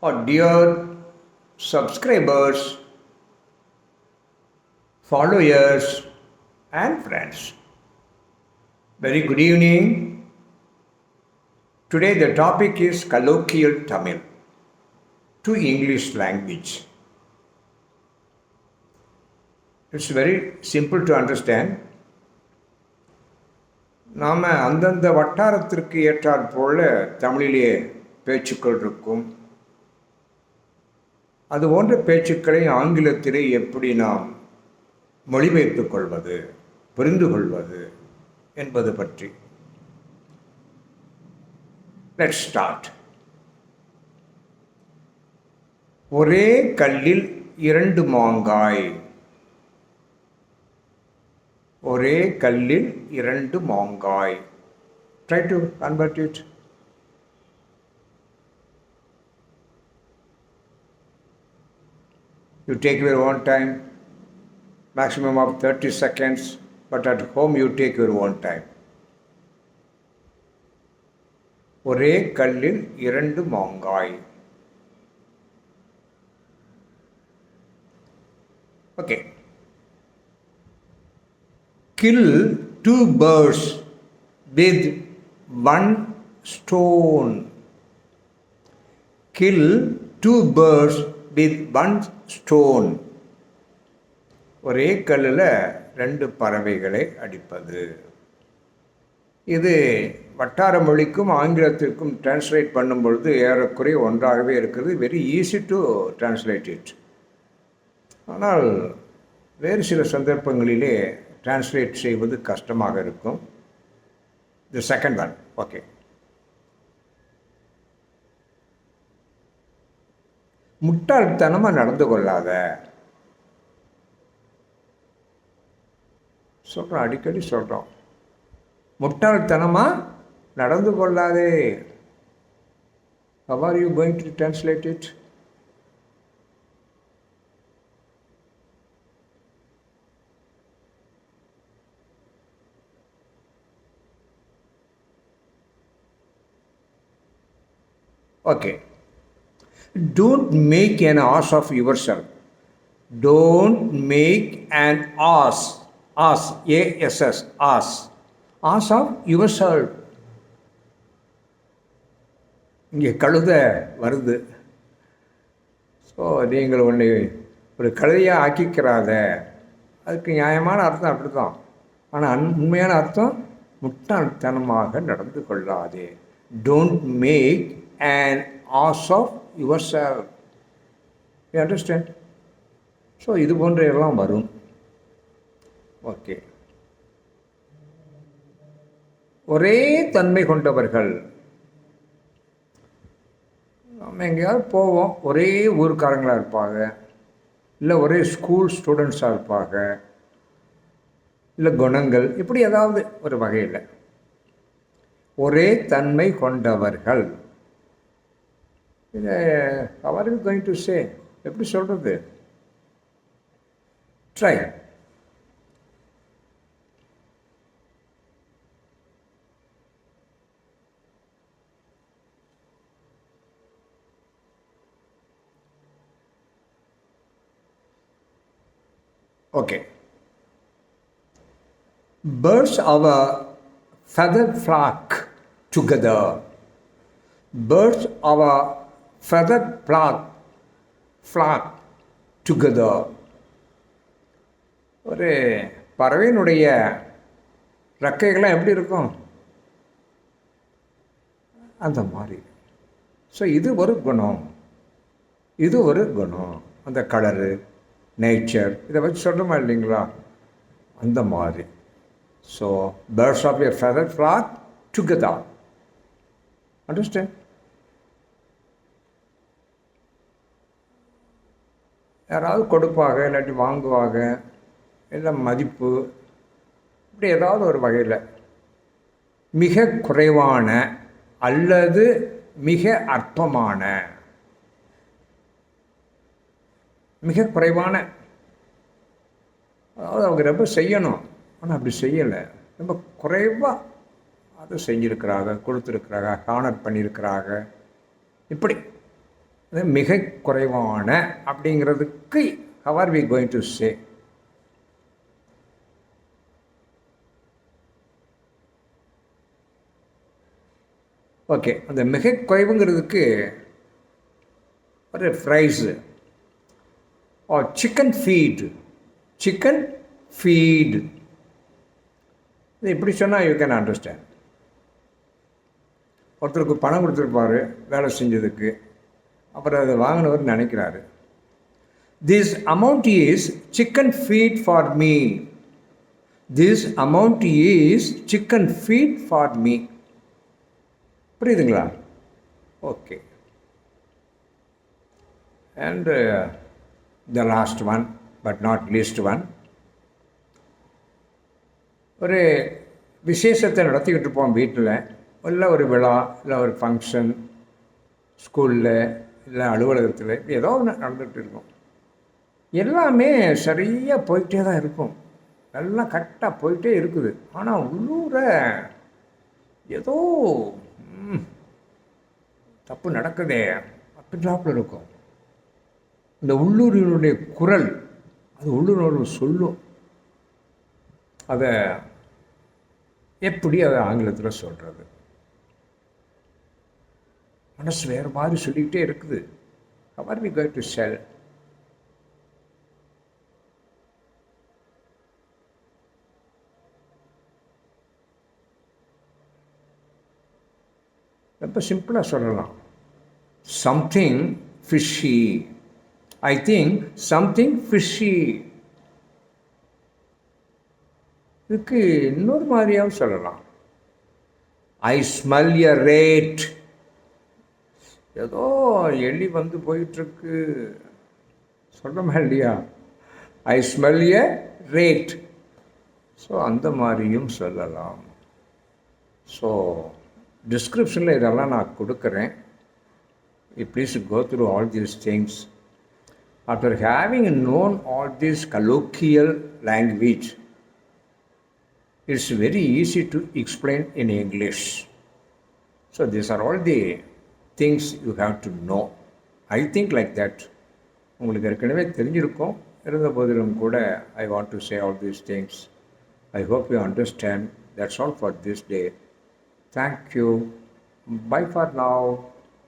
or dear subscribers, followers, and friends. Very good evening. Today the topic is colloquial Tamil to English language. It's very simple to understand. நாம் அந்தந்த வட்டாரத்திற்கு ஏற்றாற் போல தமிழிலே பேச்சுக்கள் இருக்கும் அது போன்ற பேச்சுக்களை ஆங்கிலத்திலே எப்படி நாம் மொழிபெயர்த்துக் கொள்வது புரிந்து கொள்வது என்பது பற்றி. லெட் ஸ்டார்ட் ஒரே கல்லில் இரண்டு மாங்காய். ஒரே கல்லில் இரண்டு மாங்காய். Try to convert it You take your own time, maximum of 30 seconds, but at home you take your own time. ஒரே கல்லில் இரண்டு மாங்காய் okay kill two birds with one stone. Kill two birds with one stone ஒரே கல்லில் ரெண்டு பறவைகளை அடிப்பது. இது வட்டார மொழிக்கும் ஆங்கிலத்திற்கும் டிரான்ஸ்லேட் பண்ணும் பொழுது ஏறக்குறைய ஒன்றாகவே இருக்கிறது. Very easy to translate it ஆனால் வேறு சில சந்தர்ப்பங்களிலே டிரான்ஸ்லேட் செய்வது கஷ்டமாக இருக்கும். தி செகண்ட் ஒன் ஓகே முட்டாள்தனமாக நடந்து கொள்ளாத சொல்கிறோம் அடிக்கடி சொல்கிறோம் முட்டாள்தனமாக நடந்து கொள்ளாதே are you going to translate it okay don't make an ass of your of don't make an ass ass A S S ass ass of your Ass இங்கே கழுத வருது. ஸோ நீங்கள் ஒன்று ஒரு கழுதையாக ஆக்கிக்கிறாத. அதுக்கு நியாயமான அர்த்தம் அப்படி தான் ஆனால் உண்மையான அர்த்தம் முட்டாள்தனமாக நடந்து கொள்ளாதே. Don't make an ass of your yourself. You understand so இது போன்ற எல்லாம் வரும். ஓகே ஒரே தன்மை கொண்டவர்கள். நம்ம எங்கேயாவது போவோம். ஒரே ஊருக்காரங்களாக இருப்பாங்க. இல்லை ஒரே ஸ்கூல் ஸ்டூடெண்ட்ஸாக இருப்பாங்க. இல்லை குணங்கள். இப்படி ஏதாவது ஒரு வகையில். ஒரே தன்மை கொண்டவர்கள். இதை அவர் கோயிங் டு சே எப்படி சொல்கிறது try okay birds of a feather flock together. Birds of feathered feather flock flock together. ஒரு பறவையினுடைய ரெக்கைகள்லாம் எப்படி இருக்கும்? அந்த மாதிரி. ஸோ இது ஒரு குணம். இது ஒரு குணம். அந்த கலரு நேச்சர் இதை வச்சு சொல்லணுமா இல்லைங்களா? அந்த மாதிரி. So birds of a feather flock together understand யாராவது கொடுப்பாங்க இல்லாட்டி வாங்குவாங்க இல்லை மதிப்பு இப்படி ஏதாவது ஒரு வகையில். மிக குறைவான அல்லது மிக அற்பமான. மிக குறைவான. அதாவது அவங்க ரொம்ப செய்யணும். ஆனால் அப்படி செய்யலை. ரொம்ப குறைவாக அதை செஞ்சுருக்கிறாங்க கொடுத்துருக்குறாங்க ஹானர் பண்ணியிருக்கிறாங்க இப்படி. மிக குறைவான அப்படிங்கிறதுக்கு how are we going to say okay அந்த மிக குறைவுங்கிறதுக்கு ஒரு ஃப்ரைஸு ஓ சிக்கன் ஃபீட் சிக்கன் ஃபீட் இது இப்படி சொன்னால் யூ கேன் அண்டர்ஸ்டாண்ட் ஒருத்தருக்கு பணம் கொடுத்துருப்பாரு வேலை செஞ்சதுக்கு. அப்புறம் அதை வாங்கினவர் நினைக்கிறாரு. This amount is chicken feed for me this amount is chicken feed for me புரியுதுங்களா? Okay and the last one but not least one ஒரு விசேஷத்தை நடத்திக்கிட்டு இருப்போம் வீட்டில். இல்லை ஒரு விழா இல்லை ஒரு ஃபங்க்ஷன் ஸ்கூலில் இல்லை அலுவலகத்தில் ஏதோ ஒன்று நடந்துகிட்டு இருக்கும். எல்லாமே சரியாக போயிட்டே தான் இருக்கும். எல்லாம் கரெக்டாக போயிட்டே இருக்குது. ஆனால் உள்ளூர ஏதோ தப்பு நடக்குதே அப்படின்றாப்புல இருக்கும். இந்த உள்ளூரினுடைய குரல் அது உள்ளூர் சொல்லும். அதை எப்படி அதை ஆங்கிலத்தில் சொல்கிறது மனசு வேறு மாதிரி சொல்லிக்கிட்டே இருக்குது. அவர் வி கோயிங் டு செல் ரொம்ப சிம்பிளாக சொல்லலாம். Something fishy I think something fishy இதுக்கு இன்னொரு மாதிரியாகவும் சொல்லலாம். ஐ ஸ்மெல் எ ரேட் ஏதோ எலி வந்து போயிட்டுருக்கு. சொல்கிறோமா இல்லையா I smell a rat so அந்த மாதிரியும் சொல்லலாம். ஸோ டிஸ்கிரிப்ஷனில் இதெல்லாம் நான் கொடுக்குறேன். Please go through all these things after having known all this colloquial language it's very easy to explain in English. So these are all the things you have to know I think like that உங்களுக்கு ஏற்கனவே தெரிஞ்சிருக்கும். இருந்த போதிலும் கூட I want to say all these things I hope you understand that's all for this day thank you bye for now